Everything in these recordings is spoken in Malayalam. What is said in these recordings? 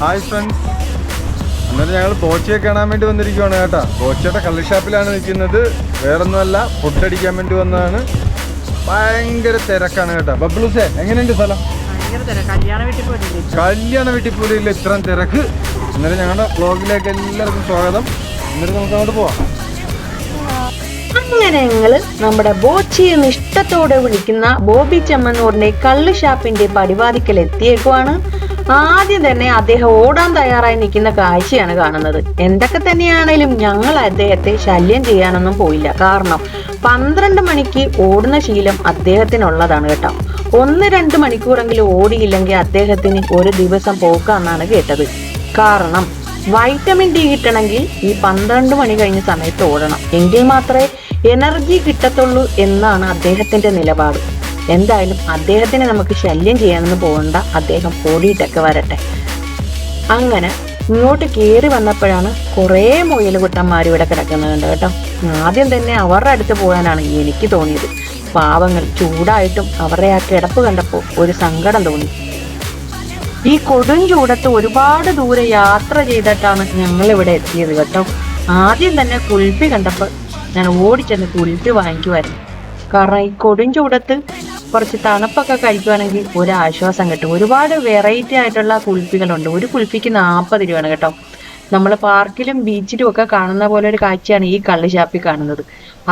ഹായ് ഫ്രണ്ട്സ് അന്നേരം ഞങ്ങൾ ബോച്ചയെ കാണാൻ വേണ്ടി വന്നിരിക്കുവാണ് കേട്ടോ. ബോച്ചയുടെ കള്ളി ഷാപ്പിലാണ് നിൽക്കുന്നത്. വേറൊന്നുമല്ല ഫുഡ് അടിക്കാൻ വേണ്ടി വന്നതാണ്. ഭയങ്കര തിരക്കാണ് കേട്ടോ. ബബ്ലൂസേ എങ്ങനെയുണ്ട് സ്ഥലം? ഭയങ്കര തിരക്ക്. കല്യാണ വീട്ടിൽ പോലും ഇല്ല ഇത്രയും തിരക്ക്. അന്നേരം ഞങ്ങളുടെ ബ്ലോഗിലേക്ക് എല്ലാവർക്കും സ്വാഗതം. എന്നിട്ട് നമുക്ക് അങ്ങോട്ട് പോവാം. അങ്ങനെ ഞങ്ങൾ നമ്മുടെ ബോച്ചിയെ ഇഷ്ടത്തോടെ വിളിക്കുന്ന ബോബി ചെമ്മന്നൂറിന്റെ കള്ള് ഷാപ്പിന്റെ പടിവാതിക്കൽ എത്തിയേക്കുവാണ് ആദ്യം തന്നെ അദ്ദേഹം ഓടാൻ തയ്യാറായി നിൽക്കുന്ന കാഴ്ചയാണ് കാണുന്നത്. എന്തൊക്കെ തന്നെയാണേലും ഞങ്ങൾ അദ്ദേഹത്തെ ശല്യം ചെയ്യാനൊന്നും പോയില്ല. കാരണം പന്ത്രണ്ട് മണിക്ക് ഓടുന്ന ശീലം അദ്ദേഹത്തിനുള്ളതാണ് കേട്ടോ. ഒന്ന് രണ്ട് മണിക്കൂറെങ്കിലും ഓടിയില്ലെങ്കിൽ അദ്ദേഹത്തിന് ഒരു ദിവസം പോക്കാന്നാണ് കേട്ടത്. കാരണം വൈറ്റമിൻ ഡി കിട്ടണമെങ്കിൽ ഈ പന്ത്രണ്ട് മണി കഴിഞ്ഞ സമയത്ത് ഓടണം. എങ്കിൽ മാത്രമേ എനർജി കിട്ടത്തുള്ളൂ എന്നാണ് അദ്ദേഹത്തിന്റെ നിലപാട്. എന്തായാലും അദ്ദേഹത്തിനെ നമുക്ക് ശല്യം ചെയ്യാനൊന്നും പോകണ്ട. അദ്ദേഹം ഓടിയിട്ടൊക്കെ വരട്ടെ. അങ്ങനെ ഇങ്ങോട്ട് കയറി വന്നപ്പോഴാണ് കുറേ മുയലുകുട്ടന്മാർ ഇവിടെ കിടക്കുന്നത് കണ്ടത് കേട്ടോ. ആദ്യം തന്നെ അവരുടെ അടുത്ത് പോകാനാണ് എനിക്ക് തോന്നിയത്. പാവങ്ങൾ ചൂടായിട്ടും അവരുടെ ആ കിടപ്പ് കണ്ടപ്പോൾ ഒരു സങ്കടം തോന്നി. ഈ കൊടും ചൂടത്ത് ഒരുപാട് ദൂരെ യാത്ര ചെയ്തിട്ടാണ് ഞങ്ങൾ ഇവിടെ എത്തിയത് കേട്ടോ. ആദ്യം തന്നെ കുൽപ്പി കണ്ടപ്പോൾ ഞാൻ ഓടിച്ചെന്ന് കുൽപ്പി വാങ്ങിക്കുമായിരുന്നു കാരണം ഈ കൊടും ചൂടത്ത് കുറച്ച് തണുപ്പൊക്കെ കഴിക്കുവാണെങ്കിൽ ഒരു ആശ്വാസം കിട്ടും. ഒരുപാട് വെറൈറ്റി ആയിട്ടുള്ള കുൽപ്പികളുണ്ട് ഒരു കുൽപ്പിക്ക് നാൽപ്പത് രൂപയാണ് കേട്ടോ. നമ്മൾ പാർക്കിലും ബീച്ചിലും ഒക്കെ കാണുന്ന പോലെ ഒരു കാഴ്ചയാണ് ഈ കള്ള് ഷാപ്പിൽ കാണുന്നത്.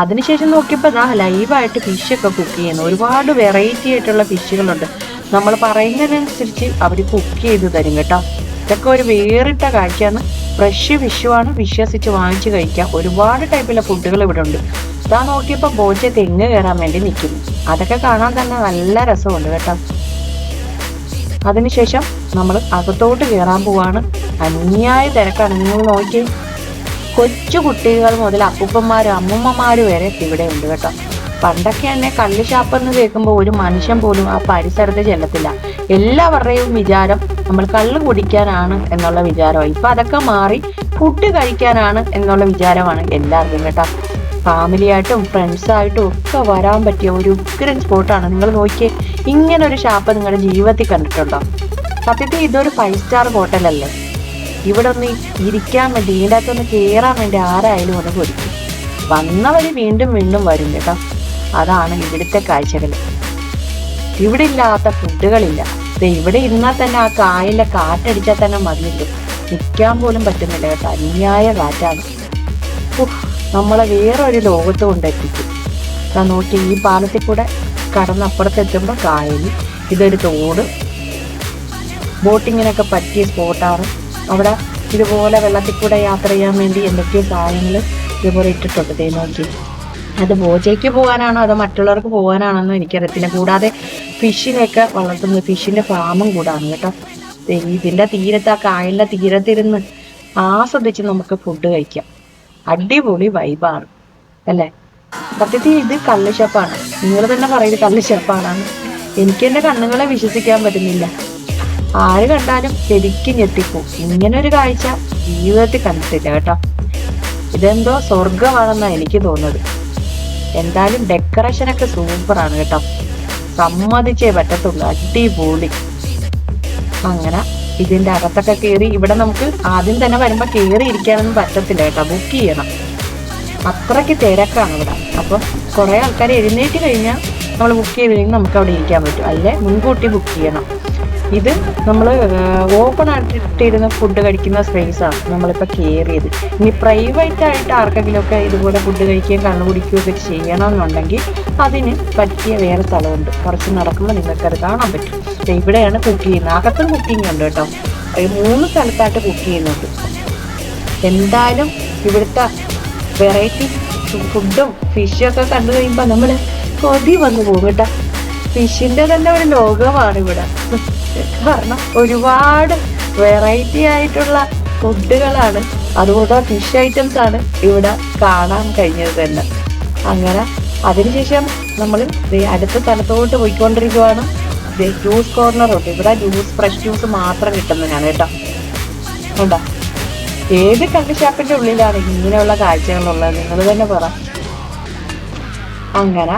അതിനുശേഷം നോക്കിയപ്പോൾ ഇതാ ലൈവായിട്ട് ഫിഷൊക്കെ കുക്ക് ചെയ്യുന്നു. ഒരുപാട് വെറൈറ്റി ആയിട്ടുള്ള ഫിഷുകളുണ്ട് നമ്മൾ പറയുന്നതിനനുസരിച്ച് അവർ കുക്ക് ചെയ്ത് തരും കേട്ടോ. ഇതൊക്കെ ഒരു വേറിട്ട കാഴ്ചയാണ്. ഫ്രഷ് വിഷുവാണ് വിശ്വസിച്ച് വാങ്ങിച്ചു കഴിക്കാം. ഒരുപാട് ടൈപ്പിലെ ഫുഡുകൾ ഇവിടെ ഉണ്ട് ഇതാ നോക്കിയപ്പോൾ ബോച്ച തെങ്ങ് കയറാൻ വേണ്ടി നിൽക്കുന്നു അതൊക്കെ കാണാൻ തന്നെ നല്ല രസമുണ്ട് കേട്ടോ. അതിനുശേഷം നമ്മൾ അകത്തോട്ട് കയറാൻ പോവാണ്. അന്യായ തിരക്കാണ്. നോക്കി കൊച്ചു കുട്ടികൾ മുതൽ അപ്പൂപ്പന്മാരും അമ്മൂമ്മമാരും വരെ ഇവിടെ ഉണ്ട് കേട്ടോ. പണ്ടൊക്കെ തന്നെ കള്ള് ഷാപ്പെന്ന് കേൾക്കുമ്പോൾ ഒരു മനുഷ്യൻ പോലും ആ പരിസരത്ത് ചെല്ലത്തില്ല. എല്ലാവരുടെയും വിചാരം നമ്മൾ കള്ള് കുടിക്കാനാണ് എന്നുള്ള വിചാരമാണ്. ഇപ്പൊ അതൊക്കെ മാറി ഫുഡ് കഴിക്കാനാണ് എന്നുള്ള വിചാരമാണ് എല്ലാവർക്കും കേട്ടോ. ഫാമിലി ആയിട്ടും ഫ്രണ്ട്സ് ആയിട്ടും ഒക്കെ വരാൻ പറ്റിയ ഒരു ഉഗ്രൻ സ്പോട്ടാണ് നിങ്ങൾ നോക്കിയേ ഇങ്ങനെ ഒരു ഷാപ്പ് നിങ്ങളുടെ ജീവിതത്തിൽ കണ്ടിട്ടുണ്ടോ? സത്യത്തിൽ ഇതൊരു ഫൈവ് സ്റ്റാർ ഹോട്ടലല്ലേ ഇവിടെ ഒന്ന് ഇരിക്കാൻ വേണ്ടി ഇതിന്റെ അകത്തൊന്ന് കയറാൻ വേണ്ടി ആരായാലും ഒന്ന് കൊടുക്കും വന്നവര് വീണ്ടും വീണ്ടും വരും കേട്ടോ. അതാണ് ഇവിടുത്തെ കാഴ്ചകൾ. ഇവിടെ ഇല്ലാത്ത ഫുഡുകളില്ല ഇവിടെ ഇരുന്നാൽ തന്നെ ആ കായലിലെ കാറ്റടിച്ചാൽ തന്നെ മതിയല്ലോ. നിൽക്കാൻ പോലും പറ്റുന്നില്ല കേട്ടോ. അന്യായ കാറ്റാണ്. നമ്മളെ വേറൊരു ലോകത്ത് കൊണ്ടെത്തിക്കും നോക്കി ഈ പാലത്തിൽ കൂടെ കടന്നപ്പുറത്തെത്തുമ്പോൾ കായൽ. ഇതൊരു തോട് ബോട്ടിങ്ങിനൊക്കെ പറ്റിയ സ്പോട്ടാണ്. അവിടെ ഇതുപോലെ വെള്ളത്തിൽ കൂടെ യാത്ര ചെയ്യാൻ വേണ്ടി എന്തൊക്കെയോ സാധനങ്ങൾ ഇതുപോലെ ഇട്ടിട്ടുണ്ട്. നോക്കി. അത് ബോജയ്ക്ക് പോകാനാണോ അതോ മറ്റുള്ളവർക്ക് പോകാനാണെന്നോ എനിക്കറിയത്തില്ല കൂടാതെ ഫിഷിനെയൊക്കെ വളർത്തുന്നത് ഫിഷിന്റെ ഫാമും കൂടാണ് കേട്ടോ. ദേ ഇതിന്റെ തീരത്ത് ആ കായലിന്റെ തീരത്തിരുന്ന് ആസ്വദിച്ച് നമുക്ക് ഫുഡ് കഴിക്കാം. അടിപൊളി വൈബാണ് അല്ലേ? സത്യത്തിൽ ഇത് കള്ളുഷപ്പാണ് നിങ്ങൾ തന്നെ പറയുന്നത് കള്ള് ഷാപ്പാണെന്ന് എനിക്ക് എന്റെ കണ്ണുകളെ വിശ്വസിക്കാൻ പറ്റുന്നില്ല. ആര് കണ്ടാലും ശരിക്കും ഞെട്ടിപ്പോ. ഇങ്ങനെ ഒരു കാഴ്ച ജീവിതത്തിൽ കണ്ടിട്ടില്ല കേട്ടോ. ഇതെന്തോ സ്വർഗമാണെന്നാണ് എനിക്ക് തോന്നുന്നത്. എന്തായാലും ഡെക്കറേഷൻ ഒക്കെ സൂപ്പറാണ് കേട്ടോ. സമ്മതിച്ചേ പറ്റത്തുള്ളൂ. അടിപൊളി. അങ്ങനെ ഇതിന്റെ അകത്തൊക്കെ കയറി ഇവിടെ നമുക്ക് ആദ്യം തന്നെ വരുമ്പോ കയറി ഇരിക്കാനൊന്നും പറ്റത്തില്ല കേട്ടോ. ബുക്ക് ചെയ്യണം. അത്രയ്ക്ക് തിരക്കാണ് ഇവിടെ. അപ്പം കുറെ ആൾക്കാർ എഴുന്നേറ്റ് കഴിഞ്ഞാൽ നമ്മൾ ബുക്ക് ചെയ്ത് കഴിഞ്ഞാൽ നമുക്ക് അവിടെ ഇരിക്കാൻ പറ്റും. അല്ലെ? മുൻകൂട്ടി ബുക്ക് ചെയ്യണം. ഇത് നമ്മൾ ഓപ്പൺ ആയിട്ടിരുന്ന് ഫുഡ് കഴിക്കുന്ന സ്പേസ് ആണ് നമ്മളിപ്പോൾ കയറിയത് ഇനി പ്രൈവറ്റ് ആയിട്ട് ആർക്കെങ്കിലും ഒക്കെ ഇതുപോലെ ഫുഡ് കഴിക്കുകയും കണ്ണു കുടിക്കുകയും ഒക്കെ ചെയ്യണമെന്നുണ്ടെങ്കിൽ അതിന് പറ്റിയ വേറെ സ്ഥലമുണ്ട്. കുറച്ച് നടക്കുമ്പോൾ നിങ്ങൾക്കത് കാണാൻ പറ്റും. ഇവിടെയാണ് കുക്ക് ചെയ്യുന്നത്. അകത്തും കുക്കിംഗ് ഉണ്ട് കേട്ടോ. മൂന്ന് സ്ഥലത്തായിട്ട് കുക്ക് ചെയ്യുന്നുണ്ട്. എന്തായാലും ഇവിടുത്തെ വെറൈറ്റി ഫുഡും ഫിഷൊക്കെ കണ്ടു കഴിയുമ്പോൾ നമ്മൾ കൊതി വന്നു പോകും കേട്ടോ. ഫിഷിന്റെ തന്നെ ഒരു ലോകമാണ് ഇവിടെ. കാരണം ഒരുപാട് വെറൈറ്റി ആയിട്ടുള്ള ഫുഡുകളാണ്. അതുപോലെ ഫിഷ് ഐറ്റംസ് ആണ് ഇവിടെ കാണാൻ കഴിഞ്ഞത് തന്നെ. അങ്ങനെ അതിനുശേഷം നമ്മൾ അടുത്ത സ്ഥലത്തോട്ട് പോയിക്കൊണ്ടിരിക്കുവാണ്. ജ്യൂസ് കോർണർ ഉണ്ട്. ഇവിടെ ജ്യൂസ് ഫ്രഷ് ജ്യൂസ് മാത്രം കിട്ടുന്നതാണ് കേട്ടോ. ഉണ്ടോ ഏത് കള്ള് ഷാപ്പിന്റെ ഉള്ളിലാണ് ഇങ്ങനെയുള്ള കാഴ്ചകളുള്ളത്? നിങ്ങൾ തന്നെ പറ. അങ്ങനെ.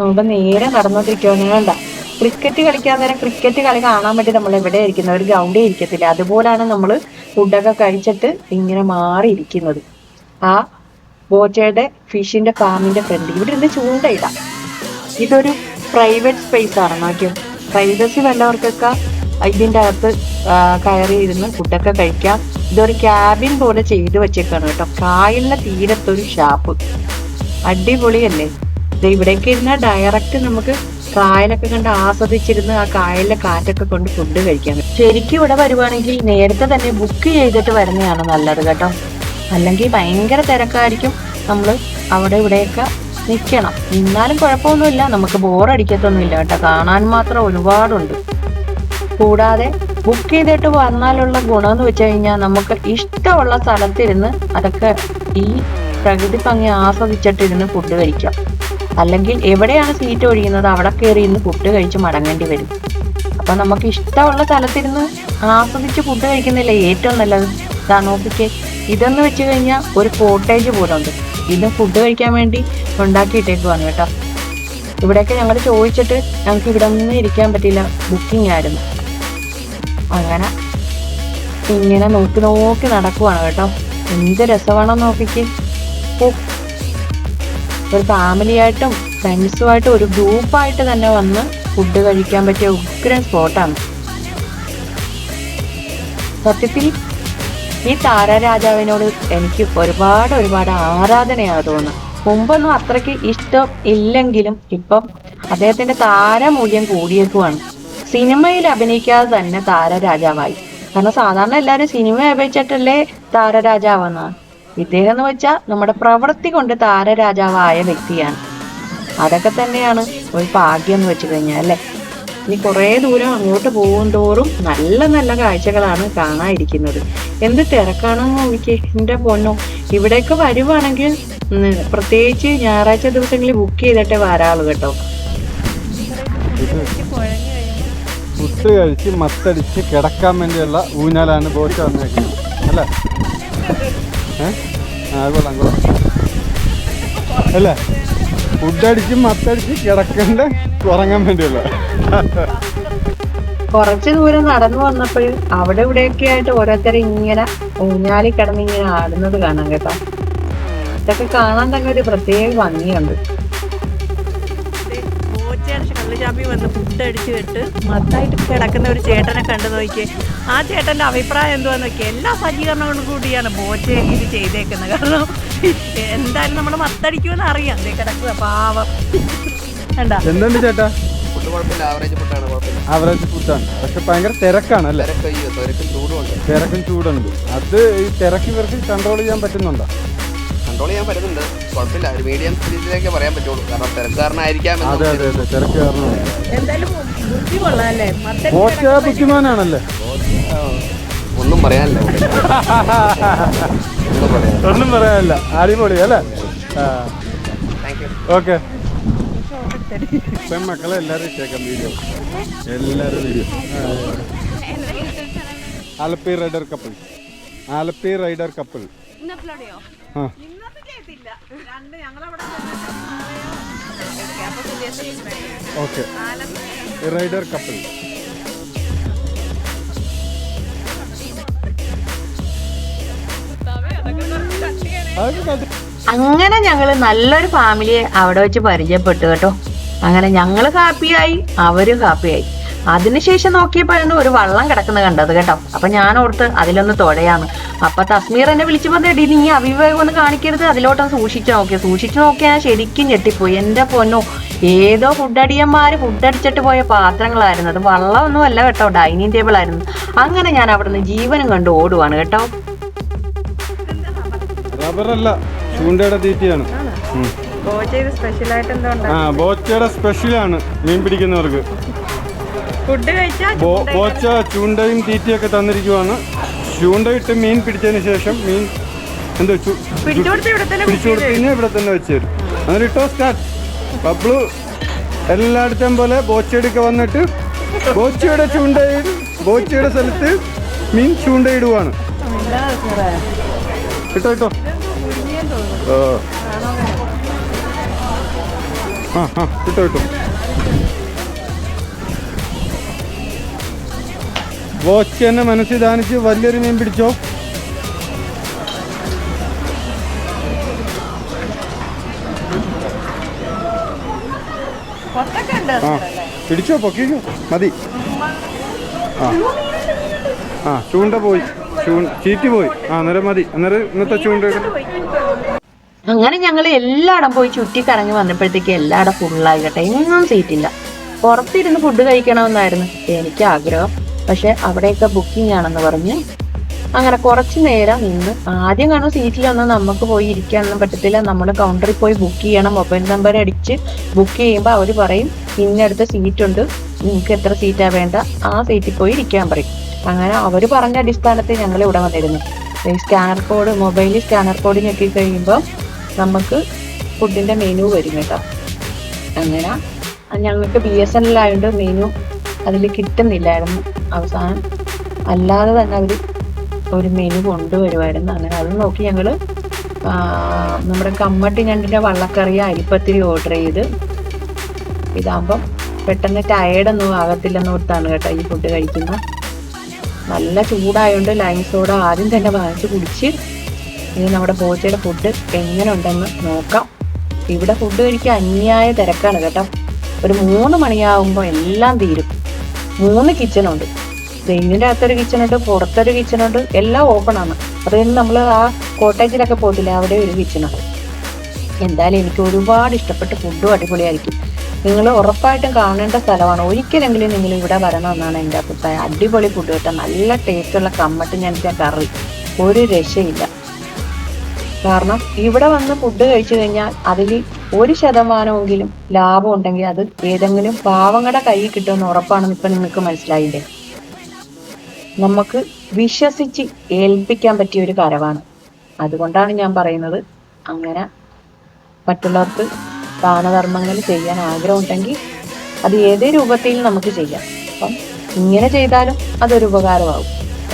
നമ്മുടെ നേരെ നടന്നോണ്ടിരിക്കുവാണ്. വേണ്ട ക്രിക്കറ്റ് കളിക്കാൻ നേരം ക്രിക്കറ്റ് കളി കാണാൻ വേണ്ടി നമ്മൾ എവിടെ ഇരിക്കുന്നത് ഒരു ഗ്രൗണ്ടിൽ ഇരിക്കത്തില്ല. അതുപോലാണ് നമ്മൾ ഫുഡൊക്കെ കഴിച്ചിട്ട് ഇങ്ങനെ മാറിയിരിക്കുന്നത്. ആ ബോച്ചയുടെ ഫിഷിന്റെ ഫാമിന്റെ ഫ്രണ്ട് ഇവിടെ ഇരുന്ന് ചൂണ്ടയിടാം ഇതൊരു പ്രൈവറ്റ് സ്പേസ് ആണ്. നോക്കിയോ? പ്രൈവസി വല്ലവർക്കൊക്കെ ഇതിന്റെ അകത്ത് കയറി ഇരുന്ന് ഫുഡൊക്കെ കഴിക്കാം. ഇതൊരു ക്യാബിൻ പോലെ ചെയ്ത് വെച്ചേക്കാണ് കേട്ടോ. കായലിന് തീരത്തൊരു ഷാപ്പ് അടിപൊളിയല്ലേ? ഇത് ഇവിടേക്ക് ഇരുന്നാൽ ഡയറക്റ്റ് നമുക്ക് കായലൊക്കെ കണ്ട് ആസ്വദിച്ചിരുന്ന് ആ കായലിലെ കാറ്റൊക്കെ കൊണ്ട് ഫുഡ് കഴിക്കാൻ ശരിക്കും ഇവിടെ വരുവാണെങ്കിൽ നേരത്തെ തന്നെ ബുക്ക് ചെയ്തിട്ട് വരുന്നതാണ് നല്ലത് കേട്ടോ. അല്ലെങ്കിൽ ഭയങ്കര തിരക്കായിരിക്കും നമ്മൾ അവിടെ ഇവിടെയൊക്കെ നിൽക്കണം നിന്നാലും കുഴപ്പമൊന്നുമില്ല നമുക്ക് ബോറടിക്കത്തൊന്നുമില്ല കേട്ടോ. കാണാൻ മാത്രം ഒരുപാടുണ്ട്. കൂടാതെ ബുക്ക് ചെയ്തിട്ട് വന്നാലുള്ള ഗുണമെന്ന് വെച്ച് കഴിഞ്ഞാൽ നമുക്ക് ഇഷ്ടമുള്ള സ്ഥലത്തിരുന്ന് അതൊക്കെ ഈ പ്രകൃതി ഭംഗി ആസ്വദിച്ചിട്ടിരുന്ന് ഫുഡ് കഴിക്കാം. അല്ലെങ്കിൽ എവിടെയാണ് സീറ്റ് ഒഴിയുന്നത്? അവിടെ കയറി ഇന്ന് ഫുഡ് കഴിച്ച് മടങ്ങേണ്ടി വരും. അപ്പൊ നമുക്ക് ഇഷ്ടമുള്ള സ്ഥലത്തിരുന്ന് ആസ്വദിച്ച് ഫുഡ് കഴിക്കുന്നില്ലേ ഏറ്റവും നല്ലത്? ഇതാ നോക്കിക്കേ. ഇതെന്ന് വെച്ച് കഴിഞ്ഞാൽ ഒരു കോട്ടേജ് പോലെ ഉണ്ട്. ഇത് ഫുഡ് കഴിക്കാൻ വേണ്ടി ഉണ്ടാക്കിയിട്ടേക്കുവാണ് കേട്ടോ. ഇവിടെയൊക്കെ ഞങ്ങൾ ചോദിച്ചിട്ട് ഞങ്ങൾക്ക് ഇവിടെ ഒന്നും ഇരിക്കാൻ പറ്റില്ല. ബുക്കിംഗ് ആയിരുന്നു. അങ്ങനെ ഇങ്ങനെ നോക്കി നോക്കി നടക്കുവാണ് കേട്ടോ. എന്ത് രസമാണോ നോക്കിക്ക്. ഒരു ഫാമിലിയായിട്ടും ഫ്രണ്ട്സുമായിട്ടും ഒരു ഗ്രൂപ്പായിട്ട് തന്നെ വന്ന് ഫുഡ് കഴിക്കാൻ പറ്റിയ ഉഗ്രൻ സ്പോട്ടാണ്. സത്യത്തിൽ ഈ താരാരാജാവിനോട് എനിക്ക് ഒരുപാട് ഒരുപാട് ആരാധനയാണ് തോന്നുന്നത്. മുമ്പൊന്നും അത്രയ്ക്ക് ഇഷ്ടം ഇല്ലെങ്കിലും ഇപ്പം അദ്ദേഹത്തിന്റെ താരമൂല്യം കൂടിയേക്കുവാണ്. സിനിമയിൽ അഭിനയിക്കാതെ തന്നെ താരരാജാവായി കാരണം സാധാരണ എല്ലാവരും സിനിമ അഭിനയിച്ചിട്ടല്ലേ താരരാജാവെന്നാണ് ഇദ്ദേഹം എന്ന് വെച്ചാൽ നമ്മുടെ പ്രവൃത്തി കൊണ്ട് താരരാജാവായ വ്യക്തിയാണ്. അതൊക്കെ തന്നെയാണ് ഒരു ഭാഗ്യം എന്ന് വെച്ച് കഴിഞ്ഞാൽ അല്ലേ? ഇനി കുറേ ദൂരം അങ്ങോട്ട് പോകും തോറും നല്ല നല്ല കാഴ്ചകളാണ് കാണാതിരിക്കുന്നത് എന്ത് തിരക്കാണെന്ന് എനിക്ക് എന്റെ പൊന്നോ. ഇവിടേക്ക് വരുവാണെങ്കിൽ പ്രത്യേകിച്ച് ഞായറാഴ്ച ദിവസങ്ങളിൽ ബുക്ക് ചെയ്തിട്ടേ വരാളൂ കേട്ടോ. ഫുഡ് കഴിച്ച് മത്തടിച്ച് കിടക്കാൻ വേണ്ടിയുള്ള ഊഞ്ഞാലാണ് ബോട്ട് വന്നേക്കുന്നത്. അല്ലേ? ആ കൊള്ളാം കൊള്ളാം. അല്ലേ? ഫുഡ് അടിച്ച് മത്തടിച്ച് കിടക്കണ്ട ഉറങ്ങാൻ വേണ്ടിയുള്ള. കുറച്ച് ദൂരം നടന്നു വന്നപ്പോൾ അവിടെ ഇവിടെയൊക്കെ ആയിട്ട് ഓരോരുത്തർ ഇങ്ങനെ ഊഞ്ഞാലി കിടന്ന് ഇങ്ങനെ ആടുന്നത് കാണാം കേട്ടോ. ഇതൊക്കെ കാണാൻ തന്നെ ഒരു പ്രത്യേക ഭംഗിയുണ്ട്. ബോച്ചയുടെ വന്ന് ഫുഡ് അടിച്ചു വിട്ട് മത്തായിട്ട് കിടക്കുന്ന ഒരു ചേട്ടനെ കണ്ടു നോക്കിയേ. ആ ചേട്ടന്റെ അഭിപ്രായം എന്തുവാന്ന് നോക്കിയാൽ എല്ലാ സജ്ജീകരണങ്ങളും കൂടിയാണ് ബോച്ച ഇത് ചെയ്തേക്കുന്നത്. കാരണം എന്തായാലും നമ്മൾ മത്തടിക്കുമെന്ന് അറിയാം. ദേ കിടക്കുക പാവം. കണ്ടാ? എന്തുണ്ട് ചേട്ടാ? ആവറേജ് ഫുഡാണ് പക്ഷെ ഭയങ്കര തിരക്കാണ് അല്ലേ? തിരക്കും ചൂടുണ്ട്. അത് ഈ തിരക്ക് ഇവർക്ക് കൺട്രോൾ ചെയ്യാൻ പറ്റുന്നുണ്ടോ? കൺട്രോൾ ചെയ്യാൻ പറ്റുന്നുണ്ട്. കുഴപ്പമില്ല. ഒരു മീഡിയം രീതിയിലേക്ക് പറയാൻ പറ്റുള്ളൂ. കാരണം തിരക്കാരനായിരിക്കാം അതെ അതെ അതെ. തിരക്ക് കാരണം ബുദ്ധിമാനാണല്ലേ? ഒന്നും പറയാനില്ല. ഒന്നും പറയാനില്ല. അടിപൊളി അല്ലേ? ഓക്കെ ഇപ്പം ഓക്കെ. മക്കളെ എല്ലാവരും ഇട്ടേക്കാം വീഡിയോ എല്ലാവരും video Alleppey rider couple. Alleppey rider couple. ആ. ഇന്നത്തെ ചെയ്തില്ല രണ്ട് ഞങ്ങളവിടെ ഓക്കെ. Rider couple. അങ്ങനെ ഞങ്ങൾ നല്ലൊരു ഫാമിലിയെ അവിടെ വെച്ച് പരിചയപ്പെട്ടു കേട്ടോ. അങ്ങനെ ഞങ്ങൾ ഹാപ്പിയായി അവരും ഹാപ്പിയായി. അതിനുശേഷം നോക്കിയപ്പോഴാണ് ഒരു വള്ളം കിടക്കുന്നത് കണ്ടത് കേട്ടോ. അപ്പൊ ഞാൻ ഓർത്ത് അതിലൊന്ന് തൊഴയാന്ന് അപ്പൊ തസ്മീർ എന്നെ വിളിച്ചു പറഞ്ഞി നീ അവിവേകം ഒന്ന് കാണിക്കരുത്. അതിലോട്ടൊന്ന് സൂക്ഷിച്ചു നോക്കിയ സൂക്ഷിച്ചു നോക്കിയാൽ ഞാൻ ശരിക്കും ഞെട്ടിപ്പോയി. എന്റെ പൊന്നോ ഏതോ ഫുഡ് അടിയന്മാര് ഫുഡ് അടിച്ചിട്ട് പോയ പാത്രങ്ങളായിരുന്നു. അത് വള്ളമൊന്നും അല്ല കേട്ടോ ഡൈനിങ് ടേബിൾ ആയിരുന്നു അങ്ങനെ ഞാൻ അവിടുന്ന് ജീവനും കണ്ട് ഓടുവാണ് കേട്ടോ. റബ്ബറല്ല ചൂണ്ടയുടെ തീറ്റയാണ്. ബോച്ചയുടെ സ്പെഷ്യലാണ് മീൻ പിടിക്കുന്നവർക്ക്. ഫുഡ് കഴിച്ചാൽ ബോച്ച ചൂണ്ടയും തീറ്റയൊക്കെ തന്നിരിക്കുവാണ്. ചൂണ്ട ഇട്ട് മീൻ പിടിച്ചതിന് ശേഷം മീൻ എന്തോ പിടിച്ചു കൊടുത്തു കഴിഞ്ഞാൽ ഇവിടെ തന്നെ വെച്ച് തരും. എന്നിട്ട് ഇട്ടോ സ്റ്റാർട്ട്. ബബ്ലു എല്ലായിടത്തെയും പോലെ ബോച്ചയുടെ വന്നിട്ട് ബോച്ചയുടെ ചൂണ്ടയിൽ ബോച്ചയുടെ സ്ഥലത്ത് മീൻ ചൂണ്ടയിടുവാണ്. ഇട്ടോ ഓ ആ ആ. ഇട്ടോ ഇട്ടോ. ബോച്ച് തന്നെ മനസ്സിൽ ധാനിച്ച് വലിയൊരു മീൻ പിടിച്ചോ? ആ പിടിച്ചോ പൊക്കിക്കോ. മതി. ആ. ആ ചൂണ്ട പോയി. ചീറ്റ് പോയി. ആ അന്നേരം മതി. അന്നേരം ഇന്നത്തെ ചൂണ്ട. അങ്ങനെ ഞങ്ങൾ എല്ലായിടം പോയി ചുറ്റി കറങ്ങി വന്നപ്പോഴത്തേക്ക് എല്ലായിടം ഫുള്ളായിക്കട്ടെ എങ്ങും സീറ്റില്ല പുറത്തിരുന്ന് ഫുഡ് കഴിക്കണമെന്നായിരുന്നു എനിക്ക് ആഗ്രഹം. പക്ഷെ അവിടെയൊക്കെ ബുക്കിംഗ് ആണെന്ന് പറഞ്ഞ്. അങ്ങനെ കുറച്ച് നേരം നിന്ന് ആദ്യം കാണുന്ന സീറ്റിലൊന്നും നമുക്ക് പോയി ഇരിക്കാനൊന്നും പറ്റത്തില്ല. നമ്മൾ കൗണ്ടറിൽ പോയി ബുക്ക് ചെയ്യണം. മൊബൈൽ നമ്പർ അടിച്ച് ബുക്ക് ചെയ്യുമ്പോൾ അവർ പറയും ഇന്നടുത്ത സീറ്റ് ഉണ്ട്. നിങ്ങൾക്ക് എത്ര സീറ്റാണ് വേണ്ട. ആ സീറ്റിൽ പോയി ഇരിക്കാൻ പറയും. അങ്ങനെ അവർ പറഞ്ഞ അടിസ്ഥാനത്തിൽ ഞങ്ങൾ ഇവിടെ വന്നിരുന്നു. സ്കാനർ കോഡ് മൊബൈലിൽ സ്കാനർ കോഡ് ഞെക്കി കഴിയുമ്പോൾ നമുക്ക് ഫുഡിന്റെ മെനു വരും കേട്ടോ. അങ്ങനെ ഞങ്ങൾക്ക് ബി എസ് എൻ എൽ ആയതുകൊണ്ട് മെനു അതിൽ കിട്ടുന്നില്ലായിരുന്നു. അവസാനം അല്ലാതെ തന്നെ അവർ ഒരു മെനു കൊണ്ടുവരുമായിരുന്നു. അങ്ങനെ അത് നോക്കി ഞങ്ങൾ നമ്മുടെ കമ്മട്ടി ഞണ്ടിന്റെ വള്ളക്കറി അരിപ്പത്തിരി ഓർഡർ ചെയ്ത് ഇതാകുമ്പം പെട്ടെന്ന് ടയേർഡൊന്നും ആകത്തില്ലെന്ന് ഓർത്താണ് കേട്ടോ ഈ ഫുഡ് കഴിക്കുന്നത് നല്ല ചൂടായതുകൊണ്ട് ലൈം സോഡ ആദ്യം തന്നെ വാങ്ങിച്ച് കുടിച്ച് ഇനി നമ്മുടെ ബോച്ചയുടെ ഫുഡ് എങ്ങനെ ഉണ്ടെന്ന് നോക്കാം. ഇവിടെ ഫുഡ് കഴിക്കാൻ അന്യായ തിരക്കാണ് കേട്ടോ. ഒരു മൂന്ന് മണിയാവുമ്പോൾ എല്ലാം തീരും. മൂന്ന് കിച്ചണുണ്ട് ഇതിന്റെ അകത്തൊരു കിച്ചണുണ്ട് പുറത്തൊരു കിച്ചണുണ്ട് എല്ലാം ഓപ്പണാണ് ആണ്. അതുകൊണ്ട് നമ്മൾ ആ കോട്ടേജിലൊക്കെ പോയിട്ടില്ല അവിടെ ഒരു കിച്ചണുണ്ട് എന്തായാലും എനിക്ക് ഒരുപാട് ഇഷ്ടപ്പെട്ട് ഫുഡും അടിപൊളിയായിരിക്കും. നിങ്ങൾ ഉറപ്പായിട്ടും കാണേണ്ട സ്ഥലമാണ്. ഒരിക്കലെങ്കിലും നിങ്ങൾ ഇവിടെ വരണമെന്നാണ് എന്റെ അഭിപ്രായം. അടിപൊളി ഫുഡ് കേട്ടോ. നല്ല ടേസ്റ്റുള്ള കമ്മട്ട് ഞാൻ കറി. ഒരു രക്ഷയില്ല. കാരണം ഇവിടെ വന്ന് ഫുഡ് കഴിച്ചു കഴിഞ്ഞാൽ അതിൽ ഒരു ശതമാനമെങ്കിലും ലാഭം ഉണ്ടെങ്കിൽ അത് ഏതെങ്കിലും പാവങ്ങളുടെ കയ്യിൽ കിട്ടുമെന്ന് ഉറപ്പാണെന്ന് ഇപ്പം നിങ്ങൾക്ക് മനസ്സിലായില്ലേ? നമുക്ക് വിശ്വസിച്ച് ഏൽപ്പിക്കാൻ പറ്റിയ ഒരു കരവാണ്. അതുകൊണ്ടാണ് ഞാൻ പറയുന്നത് അങ്ങനെ മറ്റുള്ളവർക്ക് ദാനധർമ്മങ്ങൾ ചെയ്യാൻ ആഗ്രഹം ഉണ്ടെങ്കിൽ അത് ഏതേ രൂപത്തിൽ നമുക്ക് ചെയ്യാം. അപ്പം ഇങ്ങനെ ചെയ്താലും അതൊരു ഉപകാരമാകും.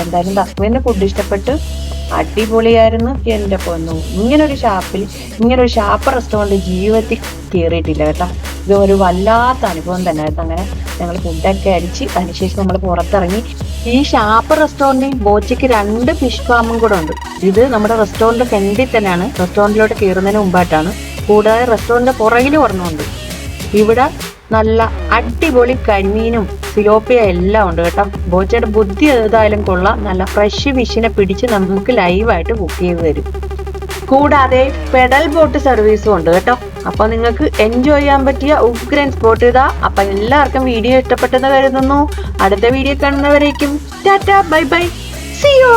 എന്തായാലും ഹസ്ബൻഡിന് ഫുഡ് ഇഷ്ടപ്പെട്ട് അടിപൊളിയായിരുന്നു എന്റെ പൊന്നു. ഇങ്ങനൊരു ഷാപ്പിൽ ഇങ്ങനൊരു ഷാപ്പ് റെസ്റ്റോറന്റ് ജീവിതത്തിൽ കയറിയിട്ടില്ല കേട്ടോ. ഇത് ഒരു വല്ലാത്ത അനുഭവം തന്നെയായിരുന്നു അങ്ങനെ ഞങ്ങൾ ഫുഡൊക്കെ അടിച്ച് അതിനുശേഷം നമ്മൾ പുറത്തിറങ്ങി. ഈ ഷാപ്പ് റെസ്റ്റോറന്റിൽ ബോച്ചയ്ക്ക് രണ്ട് ഫിഷ് ഫാമും കൂടെ ഉണ്ട്. ഇത് നമ്മുടെ റെസ്റ്റോറന്റ് ഫ്രണ്ടിൽ തന്നെയാണ്. റെസ്റ്റോറന്റിലോട്ട് കയറുന്നതിന് മുമ്പായിട്ടാണ്. കൂടാതെ റെസ്റ്റോറന്റിന്റെ പുറകിൽ ഒരെണ്ണമുണ്ട് ഇവിടെ നല്ല അടിപൊളി കരിമീനും സിലോപ്പിയ എല്ലാം ഉണ്ട് കേട്ടോ. ബോച്ചയുടെ ബുദ്ധി ഏതായാലും കൊള്ളാം. നല്ല ഫ്രഷ് ഫിഷിനെ പിടിച്ച് നമുക്ക് ലൈവായിട്ട് കുക്ക് ചെയ്ത് തരും. കൂടാതെ പെഡൽ ബോട്ട് സർവീസും ഉണ്ട് കേട്ടോ. അപ്പൊ നിങ്ങൾക്ക് എൻജോയ് ചെയ്യാൻ പറ്റിയ ഉഗ്രൻ സ്പോട്ട് ഇതാ. അപ്പൊ എല്ലാവർക്കും വീഡിയോ ഇഷ്ടപ്പെട്ടെന്ന് കരുതുന്നു. അടുത്ത വീഡിയോ കാണുന്നവരേക്കും. Tata bye bye. സിയോ